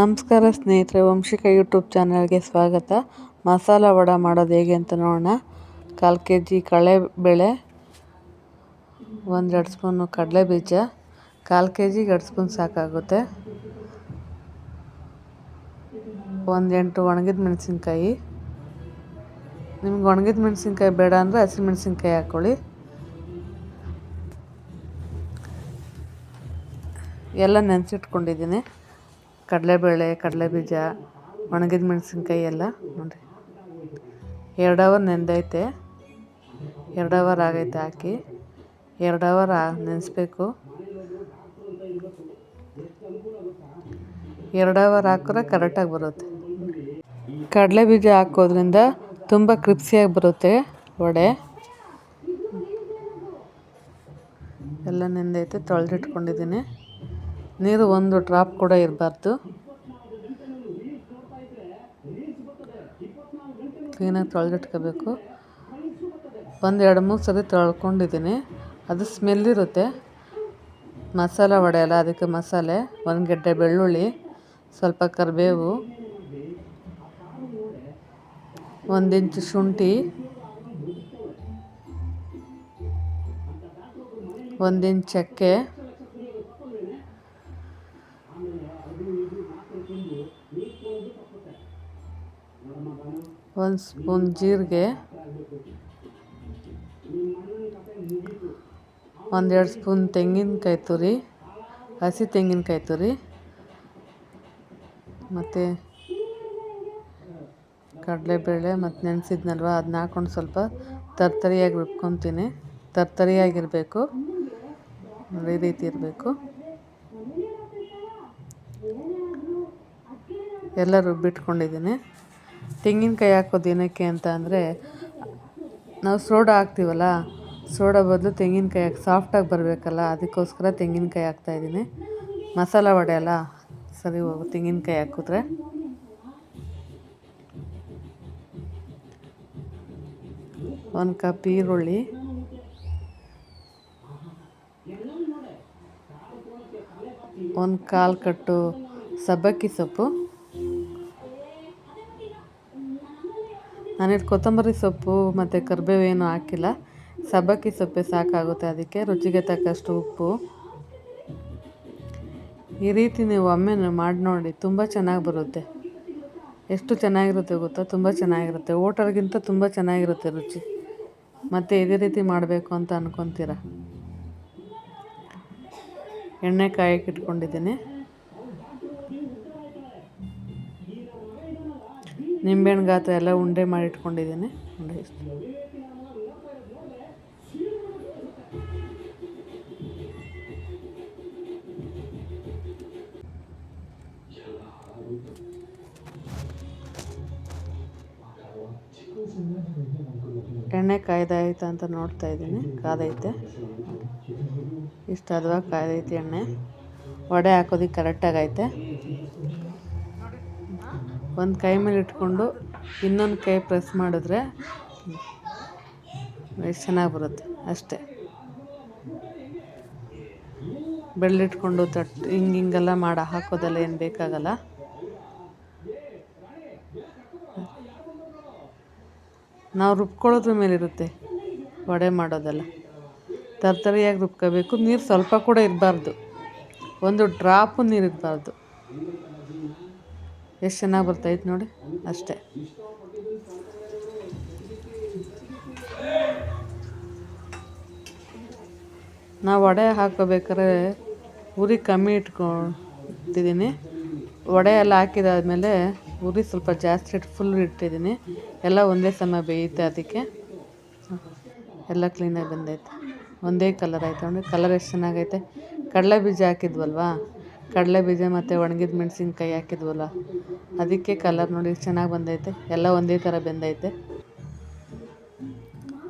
ನಮಸ್ಕಾರ ಸ್ನೇಹಿತರೆ, ವಂಶಿಕ ಯೂಟ್ಯೂಬ್ ಚಾನಲ್ಗೆ ಸ್ವಾಗತ. ಮಸಾಲ ವಡ ಮಾಡೋದು ಹೇಗೆ ಅಂತ ನೋಡೋಣ. ಕಾಲು ಕೆ ಜಿ ಕಡಲೆಬೇಳೆ, ಒಂದೆರಡು ಸ್ಪೂನು ಕಡಲೆ ಬೀಜ ಕಾಲು ಕೆ ಜಿಗೆ ಎರಡು ಸ್ಪೂನ್ ಸಾಕಾಗುತ್ತೆ. ಒಂದೆಂಟು ಒಣಗಿದ ಮೆಣಸಿನ್ಕಾಯಿ. ನಿಮ್ಗೆ ಒಣಗಿದ ಮೆಣಸಿನ್ಕಾಯಿ ಬೇಡ ಅಂದರೆ ಹಸಿರು ಮೆಣಸಿನ್ಕಾಯಿ ಹಾಕ್ಕೊಳ್ಳಿ. ಎಲ್ಲ ನೆನೆಸಿಟ್ಕೊಂಡಿದ್ದೀನಿ. ಕಡಲೆಬೇಳೆ ಕಡಲೆ ಬೀಜ ಒಣಗಿದ ಮೆಣಸಿನ್ಕಾಯಿ ಎಲ್ಲ ನೋಡಿರಿ. ಎರಡು ಅವರ್ ನೆಂದೈತೆ. ಎರಡು ಅವರ್ ಆಗೈತೆ ಹಾಕಿ. ಎರಡು ಅವರ್ ನೆನೆಸ್ಬೇಕು. ಎರಡು ಅವರ್ ಹಾಕಿದ್ರೆ ಕರೆಕ್ಟಾಗಿ ಬರುತ್ತೆ. ಕಡಲೆ ಬೀಜ ಹಾಕೋದ್ರಿಂದ ತುಂಬ ಕ್ರಿಪ್ಸಿಯಾಗಿ ಬರುತ್ತೆ ವಡೆ. ಎಲ್ಲ ನೆಂದೈತೆ, ತೊಳೆದಿಟ್ಕೊಂಡಿದ್ದೀನಿ. ನೀರು ಒಂದು ಡ್ರಾಪ್ ಕೂಡ ಇರಬಾರ್ದು. ಕ್ಲೀನಾಗಿ ತೊಳೆದಿಟ್ಕೋಬೇಕು. ಒಂದು ಎರಡು ಮೂರು ಸರಿ ತೊಳ್ಕೊಂಡಿದ್ದೀನಿ. ಅದು ಸ್ಮೆಲ್ ಇರುತ್ತೆ. ಮಸಾಲ ವಡೆ ಅಲ್ಲ, ಅದಕ್ಕೆ ಮಸಾಲೆ, ಒಂದು ಗೆಡ್ಡೆ ಬೆಳ್ಳುಳ್ಳಿ, ಸ್ವಲ್ಪ ಕರಿಬೇವು ಒಂದಿಂಚು ಶುಂಠಿ ಒಂದಿಂಚು ಚಕ್ಕೆ ಒಂದು ಸ್ಪೂನ್ ಜೀರಿಗೆ, ಒಂದೆರಡು ಸ್ಪೂನ್ ತೆಂಗಿನಕಾಯಿ ತುರಿ, ಹಸಿ ತೆಂಗಿನಕಾಯಿ ತುರಿ, ಮತ್ತು ಕಡಲೆಬೇಳೆ ಮತ್ತು ನೆನೆಸಿದ್ನಲ್ವ ಅದನ್ನ ಹಾಕ್ಕೊಂಡು ಸ್ವಲ್ಪ ತರ್ತರಿಯಾಗಿ ರುಬ್ಕೊತೀನಿ. ತರ್ತರಿಯಾಗಿರಬೇಕು ಈ ರೀತಿ ಇರಬೇಕು. ಎಲ್ಲ ರುಬ್ಬಿಟ್ಕೊಂಡಿದ್ದೀನಿ. ತೆಂಗಿನಕಾಯಿ ಹಾಕೋದು ಏನಕ್ಕೆ ಅಂತ ಅಂದರೆ, ನಾವು ಸೋಡಾ ಹಾಕ್ತೀವಲ್ಲ, ಸೋಡಾ ಬದಲು ತೆಂಗಿನಕಾಯಿ ಹಾಕಿ ಸಾಫ್ಟಾಗಿ ಬರಬೇಕಲ್ಲ, ಅದಕ್ಕೋಸ್ಕರ ತೆಂಗಿನಕಾಯಿ ಹಾಕ್ತಾಯಿದ್ದೀನಿ ಮಸಾಲ ವಡೆ ಅಲ್ಲ, ಸರಿ ಹೋಗು, ತೆಂಗಿನಕಾಯಿ ಹಾಕಿದ್ರೆ. ಒಂದು ಕಪ್ ಈರುಳ್ಳಿ. ಒಂದು ಕಾಲು ಕಟ್ಟು ಸಬ್ಬಕ್ಕಿ ಸೊಪ್ಪು. ನಾನಿಲ್ಲಿ ಕೊತ್ತಂಬರಿ ಸೊಪ್ಪು ಮತ್ತು ಕರಿಬೇವು ಏನು ಹಾಕಿಲ್ಲ. ಸಬ್ಬಕ್ಕಿ ಸೊಪ್ಪೆ ಸಾಕಾಗುತ್ತೆ ಅದಕ್ಕೆ, ರುಚಿಗೆ ತಕ್ಕಷ್ಟು ಉಪ್ಪು. ಈ ರೀತಿ ನೀವು ಒಮ್ಮೆ ಮಾಡಿ ನೋಡಿ, ತುಂಬ ಚೆನ್ನಾಗಿ ಬರುತ್ತೆ. ಎಷ್ಟು ಚೆನ್ನಾಗಿರುತ್ತೆ ಗೊತ್ತಾ? ತುಂಬ ಚೆನ್ನಾಗಿರುತ್ತೆ. ಹೋಟೆಲ್ಗಿಂತ ತುಂಬ ಚೆನ್ನಾಗಿರುತ್ತೆ ರುಚಿ. ಮತ್ತು ಇದೇ ರೀತಿ ಮಾಡಬೇಕು ಅಂತ ಅಂದ್ಕೊತೀರ ಎಣ್ಣೆ ಕಾಯಕ್ಕೆ ಇಟ್ಕೊಂಡಿದ್ದೀನಿ. ನಿಂಬೆಹಣ್ಣು ಗಾತ್ರ ಎಲ್ಲ ಉಂಡೆ ಮಾಡಿ ಇಟ್ಕೊಂಡಿದ್ದೀನಿ ಉಂಡೆ ಎಣ್ಣೆ ಕಾಯ್ದಾಯ್ತ ಅಂತ ನೋಡ್ತಾ ಇದ್ದೀನಿ. ಕಾದೈತೆ. ಇಷ್ಟು ಅದ್ವಾಗ ಕಾಯ್ದೈತೆ ಎಣ್ಣೆ. ವಡೆ ಹಾಕೋದಿಕ್ಕೆ ಕರೆಕ್ಟಾಗೈತೆ ಒಂದು ಕೈ ಮೇಲೆ ಇಟ್ಕೊಂಡು ಇನ್ನೊಂದು ಕೈ ಪ್ರೆಸ್ ಮಾಡಿದ್ರೆ ಎಷ್ಟು ಚೆನ್ನಾಗಿ ಬರುತ್ತೆ, ಅಷ್ಟೇ. ಬೆಳ್ಳಿಟ್ಕೊಂಡು ತಟ್ಟು ಹಿಂಗೆ ಹಿಂಗೆಲ್ಲ ಮಾಡಿ, ಹಾಕೋದೆಲ್ಲ ಏನು ಬೇಕಾಗಲ್ಲ. ನಾವು ರುಬ್ಕೊಳ್ಳೋದ್ರ ಮೇಲಿರುತ್ತೆ ವಡೆ ಮಾಡೋದೆಲ್ಲ. ತರ್ತರಿಯಾಗಿ ರುಬ್ಕೋಬೇಕು, ನೀರು ಸ್ವಲ್ಪ ಕೂಡ ಇರಬಾರ್ದು. ಒಂದು ಡ್ರಾಪು ನೀರು ಇರಬಾರ್ದು. ಎಷ್ಟು ಚೆನ್ನಾಗಿ ಬರ್ತೈತೆ ನೋಡಿ, ಅಷ್ಟೇ. ನಾವು ವಡೆ ಹಾಕೋಬೇಕಾದ್ರೆ ಉರಿ ಕಮ್ಮಿ ಇಟ್ಕೊತಿದ್ದೀನಿ ವಡೆ ಎಲ್ಲ ಹಾಕಿದಾದಮೇಲೆ ಉರಿ ಸ್ವಲ್ಪ ಜಾಸ್ತಿ ಇಟ್ಟು ಫುಲ್ ಇಟ್ಟಿದ್ದೀನಿ. ಎಲ್ಲ ಒಂದೇ ಸಮ ಬೇಯುತ್ತೆ ಅದಕ್ಕೆ. ಎಲ್ಲ ಕ್ಲೀನಾಗಿ ಬಂದೈತೆ. ಒಂದೇ ಕಲರ್ ಆಯ್ತು ನೋಡಿ ಕಲರ್ ಎಷ್ಟು ಚೆನ್ನಾಗೈತೆ. ಕಡಲೆ ಬೀಜ ಹಾಕಿದ್ವಲ್ವಾ? ಕಡಲೆ ಬೀಜ ಮತ್ತು ಒಣಗಿದ ಮೆಣಸಿನ್ಕಾಯಿ ಹಾಕಿದ್ವಲ್ಲ, ಅದಕ್ಕೆ ಕಲರ್ ನೋಡಿ ಎಷ್ಟು ಚೆನ್ನಾಗಿ ಬಂದೈತೆ. ಎಲ್ಲ ಒಂದೇ ಥರ ಬೆಂದೈತೆ.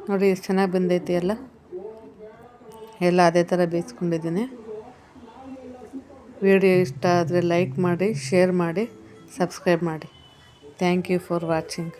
ನೋಡಿ ಎಷ್ಟು ಚೆನ್ನಾಗಿ ಬೆಂದೈತೆ ಎಲ್ಲ. ಎಲ್ಲ ಅದೇ ಥರ ಬೇಯಿಸ್ಕೊಂಡಿದ್ದೀನಿ. ವಿಡಿಯೋ ಇಷ್ಟ ಆದರೆ ಲೈಕ್ ಮಾಡಿ ಶೇರ್ ಮಾಡಿ ಸಬ್ಸ್ಕ್ರೈಬ್ ಮಾಡಿ. Thank you for watching